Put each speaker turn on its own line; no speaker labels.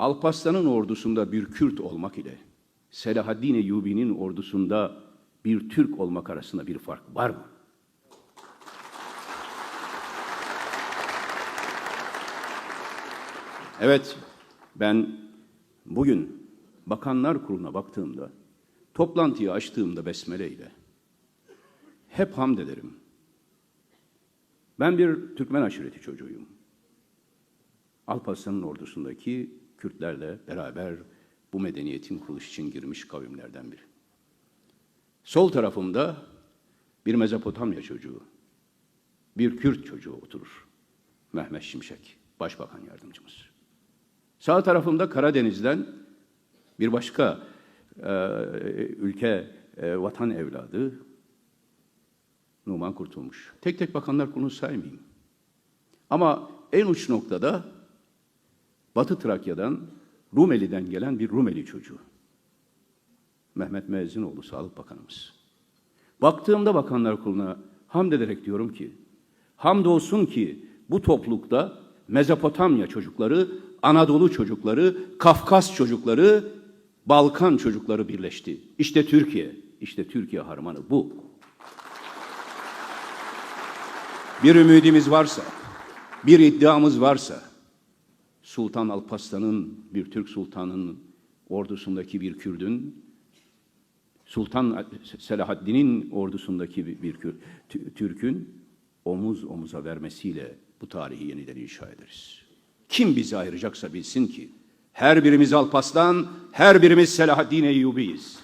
Alparslan'ın ordusunda bir Kürt olmak ile Selahaddin Eyyubi'nin ordusunda bir Türk olmak arasında bir fark var mı? Evet, ben bugün Bakanlar Kurulu'na baktığımda, toplantıyı açtığımda besmeleyle hep hamd ederim. Ben bir Türkmen aşireti çocuğuyum. Alparslan'ın ordusundaki Kürtlerle beraber bu medeniyetin kuruluş için girmiş kavimlerden biri. Sol tarafımda bir Mezopotamya çocuğu, bir Kürt çocuğu oturur. Mehmet Şimşek, Başbakan Yardımcımız. Sağ tarafımda Karadeniz'den bir başka e, ülke, e, vatan evladı Numan Kurtulmuş. Tek tek bakanlar kurulunu saymayayım. Ama en uç noktada Batı Trakya'dan, Rumeli'den gelen bir Rumeli çocuğu. Mehmet Müezzinoğlu Sağlık Bakanımız. Baktığımda Bakanlar Kurulu'na hamd ederek diyorum ki, hamdolsun ki bu toplulukta Mezopotamya çocukları, Anadolu çocukları, Kafkas çocukları, Balkan çocukları birleşti. İşte Türkiye, işte Türkiye harmanı bu. Bir ümidimiz varsa, bir iddiamız varsa, Sultan Alparslan'ın, bir Türk sultanının ordusundaki bir Kürdün, Sultan Selahaddin'in ordusundaki bir, Türk'ün omuz omuza vermesiyle bu tarihi yeniden inşa ederiz. Kim bizi ayıracaksa bilsin ki her birimiz Alparslan, her birimiz Selahaddin Eyyubi'yiz.